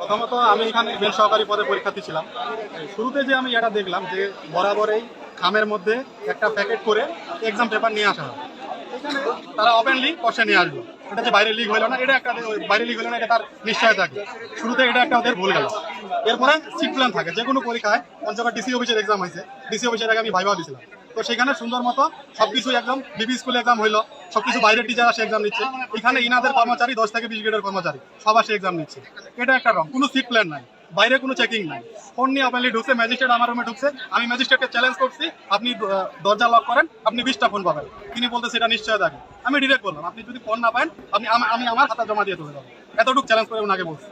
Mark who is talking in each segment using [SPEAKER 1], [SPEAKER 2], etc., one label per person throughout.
[SPEAKER 1] প্রথমত আমি এখানে বেল সহকারী পদে পরীক্ষার্থী ছিলাম। শুরুতে যে আমি এটা দেখলাম যে বরাবরই খামের মধ্যে একটা প্যাকেট করে এক্সাম পেপার নিয়ে আসা তারা ওপেনলি কোশ্চেন নিয়ে আসলো। এটা যে বাইরে লিক হলো না, এটা একটা বাইরে লিক হলো না, এটা তার নিশ্চয় থাকে শুরুতে এটা একটা ওদের ভুল গেল। এরপরে সিট প্ল্যান থাকে। যে কোনো পরীক্ষায় পঞ্চগড় ডিসি অফিসের এক্সাম হয়েছে। ডিসি অফিসের আগে আমি ভাইবা দিয়েছিলাম তো সেখানে সুন্দর মতো সবকিছু একদম বিবি স্কুলে এক্সাম হইল, সবকিছু বাইরের টিচার আসে এক্সাম নিচ্ছে। এখানে ইনাদের কর্মচারী, দশ থেকে বিশ গ্রেডের কর্মচারী, সব আসে এক্সাম নিচ্ছে। এটা একটা রং, কোনো সিট প্ল্যান নাই, বাইরে কোনো চেকিং নাই। ফোন নিয়ে ওপেনলি ঢুকছে ম্যাজিস্ট্রেট আমার রুমে ঢুকছে। আমি ম্যাজিস্ট্রেটকে চ্যালেঞ্জ করছি, আপনি দরজা লক করেন, আপনি বিশটা ফোন পাবেন। তিনি বলতে সেটা নিশ্চয় থাকে আমি ডিরেক্ট বললাম, আপনি যদি ফোন না পান, আপনি আমি আমার হাতে জমা দিয়ে চলে যাব। এতটুকু চ্যালেঞ্জ করে ওনাকে বলছি।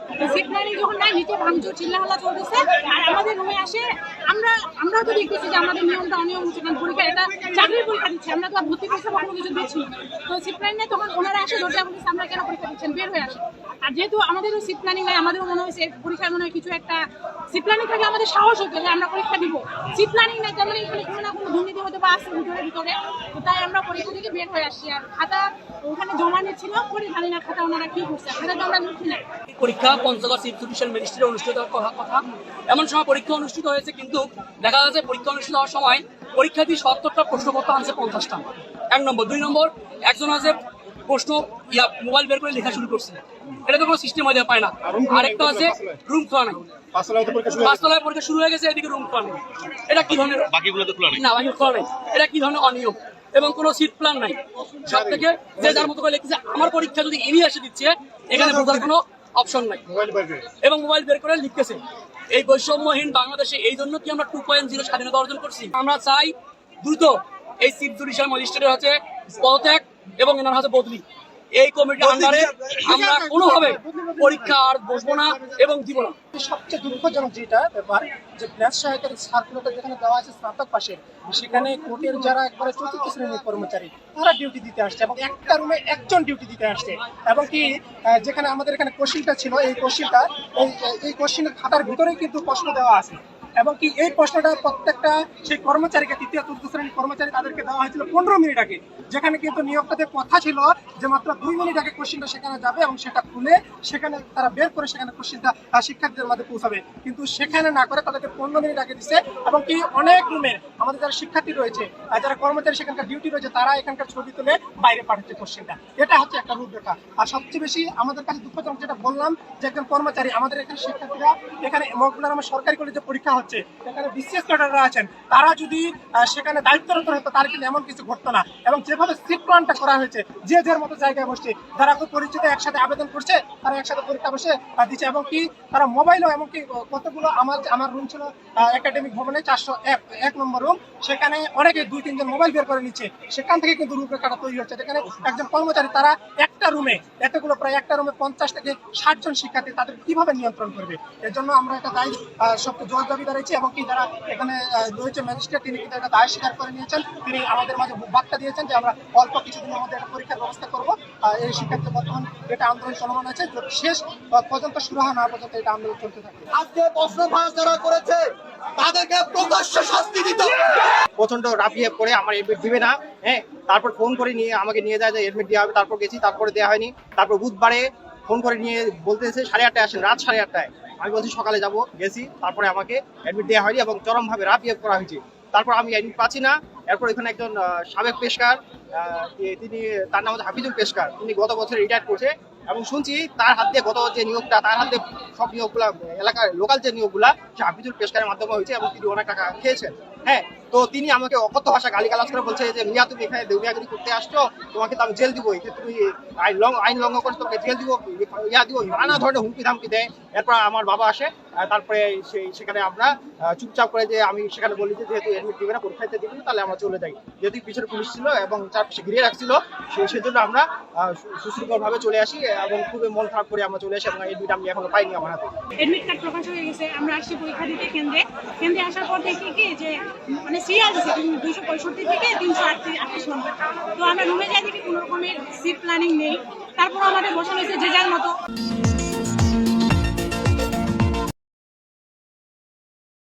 [SPEAKER 2] যখন নাই, নিচে ভাঙচুর চিল্লাহাল্লা চলতেছে, আর আমাদের রুমে আসে আমরা, আমরাও তো দেখতেছি যে আমাদের নিয়মটা অনিয়ম হচ্ছে কারণ পরীক্ষা, এটা চাকরির পরীক্ষা দিচ্ছে। আমরা তো আর ভর্তি পরীক্ষা কিছু দিচ্ছি তো তখন ওনারা আসে দরজা বলছে আমরা কেন পরীক্ষা দিচ্ছেন? বের হয়ে আসে আর যেহেতু প্ল্যানিং নাই মনে হয়েছে পরীক্ষায় মনে হয় কিছু একটা প্ল্যানিং থাকলে আমাদের সাহস হতো যে আমরা পরীক্ষা দিব। প্ল্যানিং নাই, তার মানে এখানে কোনো না কোনো দুর্নীতি হতে বা আছে ভিতরে ভিতরে। তো তাই আমরা পরীক্ষা থেকে বের হয়ে আসছি। আর খাতা ওখানে জমা নিচ্ছিল, পরে জানি না খাতা ওনারা কি করছে। খাতা তো আমরা নাই।
[SPEAKER 3] পরীক্ষা পঞ্চগড় ম্যাজিস্ট্রেটে অনুষ্ঠিত কথা। এমন সময় পরীক্ষা অনুষ্ঠিত হয়েছে, কিন্তু দেখা যাচ্ছে পরীক্ষা অনুষ্ঠিত হওয়ার সময় পরীক্ষার্থী সত্তরটা প্রশ্নপত্র আনছে পঞ্চাশটা। এক নম্বর। দুই নম্বর একজন আছে প্রশ্ন ইয়া মোবাইল বের করে লেখা শুরু করছে। এটা তো কোনো সিস্টেম হয়ে পায় না। আরেকটা আছে রুম খোলা নাই। পাঁচতলায় পরীক্ষা শুরু হয়ে গেছে। এদিকে রুম খোলা নেই। এটা কি ধরনের
[SPEAKER 4] বাকিগুলো তো খোলা নেই।
[SPEAKER 3] না বাকি খোলা নেই। এটা কি ধরনের অনিয়ম? এবং কোনো সিট প্ল্যান নাই। সব থেকে যে যার মতো করে লিখেছে আমার পরীক্ষা যদি ইনি এসে দিচ্ছে এখানে বোঝার কোনো অপশন নাই। এবং মোবাইল বের করে লিখতেছে। এই বৈষম্যহীন বাংলাদেশে এই জন্য কি আমরা টু পয়েন্ট জিরো স্বাধীনতা অর্জন করছি? আমরা চাই দ্রুত এই সিপ জুডিশিয়াল ম্যাজিস্ট্রেটের হচ্ছে পদত্যাগ এবং এনার হচ্ছে বদলি। এই কমিটির আন্ডারে আমরা কোনোভাবে পরীক্ষা আর বসবো না এবং দিব না।
[SPEAKER 5] সবচেয়ে দুঃখজনক যেটা ব্যাপার যে ব্যাস সহায়কের সার্কুলারটা যেখানে দেওয়া আছে স্নাতক পাশে সেখানে কোর্টের যারা একবারে চতুর্থ শ্রেণির কর্মচারী তারা ডিউটি দিতে আসছে এবং একটা রুমে একজন ডিউটি দিতে আসছে। এবং কি যেখানে আমাদের এখানে কোশ্চিনটা ছিল এই কোশ্চিনটা এই এই কোশ্চিনের খাতার ভিতরেই কিন্তু প্রশ্ন দেওয়া আছে। এবং কি এই প্রশ্নটা প্রত্যেকটা সেই কর্মচারীকে, তৃতীয়, চতুর্থ শ্রেণির কর্মচারী তাদেরকে দেওয়া হয়েছিল পনেরো মিনিট আগে। যেখানে কিন্তু নিয়োগটাতে কথা ছিল যে মাত্র দুই মিনিট আগে কোশ্চিনটা সেখানে যাবে এবং সেটা খুলে সেখানে তারা বের করে সেখানে কোশ্চিনটা শিক্ষার্থীদের মাঝে পৌঁছাবে। কিন্তু সেখানে না করে তাদেরকে পনেরো মিনিট আগে দিচ্ছে এবং কি অনেক রুমের আমাদের যারা শিক্ষার্থী রয়েছে আর যারা কর্মচারী সেখানকার ডিউটি রয়েছে, তারা এখানকার ছবি তুলে বাইরে পাঠাচ্ছে কোশ্চিনটা এটা হচ্ছে একটা রূপরেখা আর সবচেয়ে বেশি আমাদের কাছে দুঃখজনক যেটা বললাম যে একজন কর্মচারী আমাদের এখানে শিক্ষার্থীরা এখানে মহকুলার আমার সরকারি কলেজে পরীক্ষা হচ্ছে। এখানে বিসিএস ক্যাডাররা আছেন, তারা যদি সেখানে দায়িত্বরত হতো তার কিন্তু এমন কিছু ঘটতো না। এবং যেভাবে সিট প্ল্যানটা করা হয়েছে, যে যার মতো জায়গায় বসছে, যারা খুব পরিচিত একসাথে আবেদন করছে, তারা একসাথে পরীক্ষা বসে দিচ্ছে। এবং কি, তারা মোবাইলও এমনকি কতগুলো আমার আমার রুম ছিল একাডেমিক ভবনে চারশো এক এক নম্বর রুম সেখানে অনেকে দুই, তিনজন মোবাইল বের করে নিচ্ছে। সেখান থেকে কিন্তু রূপরেখাটা তৈরি হচ্ছে। যেখানে একজন কর্মচারী, তারা একটা রুমে এতগুলো প্রায় একটা রুমে পঞ্চাশ থেকে ষাট জন শিক্ষার্থী তাদের কীভাবে নিয়ন্ত্রণ করবে? এর জন্য আমরা একটা দায়ী সবকে জোর দাবি দাঁড়িয়েছি এবং কি যারা এখানে রয়েছে ম্যাজিস্ট্রেট তিনি কিন্তু একটা দায় স্বীকার করে নিয়েছেন। তিনি আমাদের মাঝে বার্তা দিয়েছেন যে আমরা অল্প কিছুদিনের মধ্যে একটা পরীক্ষার ব্যবস্থা করব। এই শিক্ষার্থী বর্তমান এটা আন্দোলন চলমান আছে। শেষ পর্যন্ত শুরু হয় না পর্যন্ত এটা আন্দোলন চলতে থাকবে
[SPEAKER 6] আজকে প্রশ্ন ফাঁস যারা করেছে তাদেরকে প্রকাশ্য শাস্তি দিতে হবে।
[SPEAKER 7] প্রচণ্ড রাফিয়ে পড়ে আমার এডমিট দিবে না হ্যাঁ? তারপর ফোন করে নিয়ে আমাকে নিয়ে যায় যে এডমিট দেওয়া হবে তারপর গেছি তারপরে দেওয়া হয়নি তারপর বুধবারে ফোন করে নিয়ে বলতেছে সাড়ে আটটায় আসেন, রাত সাড়ে আটটায়। আমি বলছি, সকালে যাব, গেছি, তারপরে আমাকে অ্যাডমিট দেওয়া হয়নি এবং চরমভাবে রাফিয়ে করা হয়েছে। তারপর আমি অ্যাডমিট পাচ্ছি না। এরপর এখানে একজন সাবেক পেশকার তিনি, তার নাম হচ্ছে হাফিজুল পেশকার। তিনি গত বছর রিটায়ার করছে। এবং শুনছি তার হাত দিয়ে গত যে নিয়োগটা তার হাতে সব নিয়োগগুলা এলাকার লোকাল যে নিয়োগগুলা সে হাফিজুল পেশকারের মাধ্যমে হয়েছে এবং তিনি অনেক টাকা খেয়েছেন। হ্যাঁ তো তিনি আমাকে অকথ্য ভাষা গালি গালাজ করে বলছে যে মিয়া তুমি এখানে দেউনিয়াগিরি করতে আসছো তোমাকে তো আমি জেল দিব এতে তুমি আইন লং আইন লঙ্ঘন করে তোমাকে জেল দিব ইয়া দিব নানা ধরনের হুমকি ধামকি দেয়। এরপর আমার বাবা আসে তারপরে সেই সেখানে আমরা চুপচাপ করে যে আমি সেখানে বলি যে যেহেতু এডমিট দিবে না পরীক্ষা দিতে দিবি না, তাহলে আমরা চলে যাই। যেহেতু পিছনে পুলিশ ছিল এবং চারপাশে ঘিরে রাখছিল সেই সেজন্য আমরা সুশৃঙ্খল ভাবে চলে আসি। এবং খুবই মন খারাপ করে আমরা চলে এসে এবং দুইটা আমি এখনও পাইনি আমার হাতে।
[SPEAKER 2] এডমিট কার্ড প্রকাশ হয়ে গেছে, আমরা আসছি পরীক্ষা দিতে কেন্দ্রে। কেন্দ্রে আসার পর দেখি কি যে মানে সিরিয়াল আছে দুইশো পঁয়ষট্টি থেকে তিনশো আটত্রিশ আটত্রিশ নম্বর। তো আমরা রুমে যাই দেখি কোনো রকমের সিট প্ল্যানিং নেই। তারপর আমাদের বসানো হয়েছে যে যার মতো।